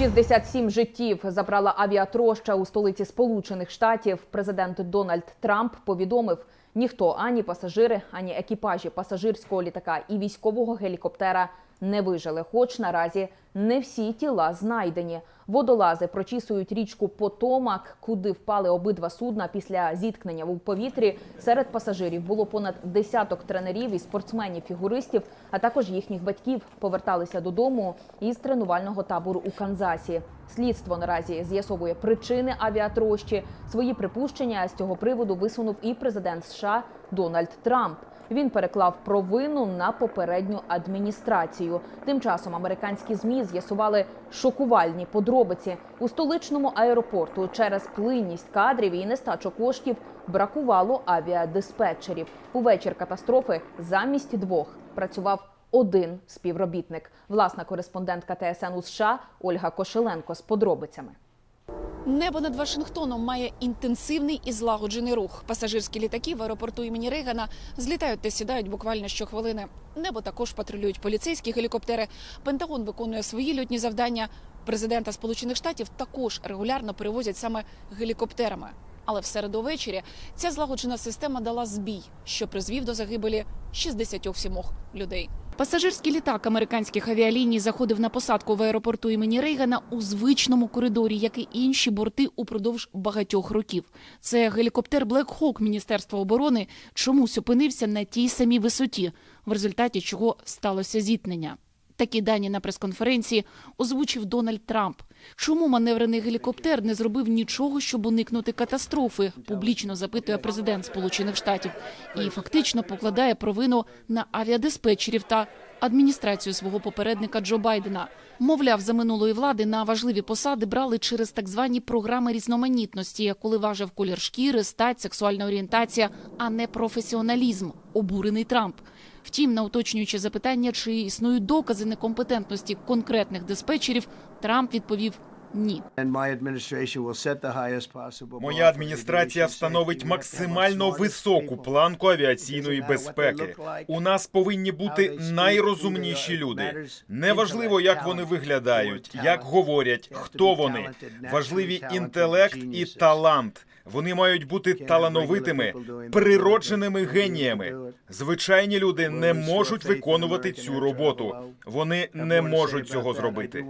67 життів забрала авіатроща у столиці Сполучених Штатів. Президент Дональд Трамп повідомив, ніхто ані пасажири, ані екіпажі пасажирського літака і військового гелікоптера не вижили. Хоч наразі не всі тіла знайдені. Водолази прочісують річку Потомак, куди впали обидва судна після зіткнення у повітрі. Серед пасажирів було понад десяток тренерів і спортсменів-фігуристів, а також їхніх батьків поверталися додому із тренувального табору у Канзасі. Слідство наразі з'ясовує причини авіатрощі. Свої припущення з цього приводу висунув і президент США Дональд Трамп. Він переклав провину на попередню адміністрацію. Тим часом американські змі з'ясували шокувальні подробиці у столичному аеропорту. Через плинність кадрів і нестачу коштів бракувало авіадиспетчерів. У вечір катастрофи замість двох працював один співробітник. Власна кореспондентка ТСН у США Ольга Кошеленко з подробицями. Небо над Вашингтоном має інтенсивний і злагоджений рух. Пасажирські літаки в аеропорту імені Рейгана злітають та сідають буквально щохвилини. Небо також патрулюють поліцейські гелікоптери. Пентагон виконує свої льотні завдання. Президента Сполучених Штатів також регулярно перевозять саме гелікоптерами. Але в середу ввечері ця злагоджена система дала збій, що призвів до загибелі 67 людей. Пасажирський літак американських авіаліній заходив на посадку в аеропорту імені Рейгана у звичному коридорі, як і інші борти упродовж багатьох років. Це гелікоптер Black Hawk Міністерства оборони чомусь опинився на тій самій висоті, в результаті чого сталося зіткнення. Такі дані на прес-конференції озвучив Дональд Трамп. Чому маневрений гелікоптер не зробив нічого, щоб уникнути катастрофи? Публічно запитує президент Сполучених Штатів і фактично покладає провину на авіадиспетчерів та адміністрацію свого попередника Джо Байдена. Мовляв, за минулої влади на важливі посади брали через так звані програми різноманітності, коли важив колір шкіри, стать, сексуальна орієнтація, а не професіоналізм. Обурений Трамп. Втім, на уточнююче запитання, чи існують докази некомпетентності конкретних диспетчерів, Трамп відповів ні. Моя адміністрація встановить максимально високу планку авіаційної безпеки. У нас повинні бути найрозумніші люди. Неважливо, як вони виглядають, як говорять, хто вони. Важливі інтелект і талант. Вони мають бути талановитими, природженими геніями. Звичайні люди не можуть виконувати цю роботу. Вони не можуть цього зробити.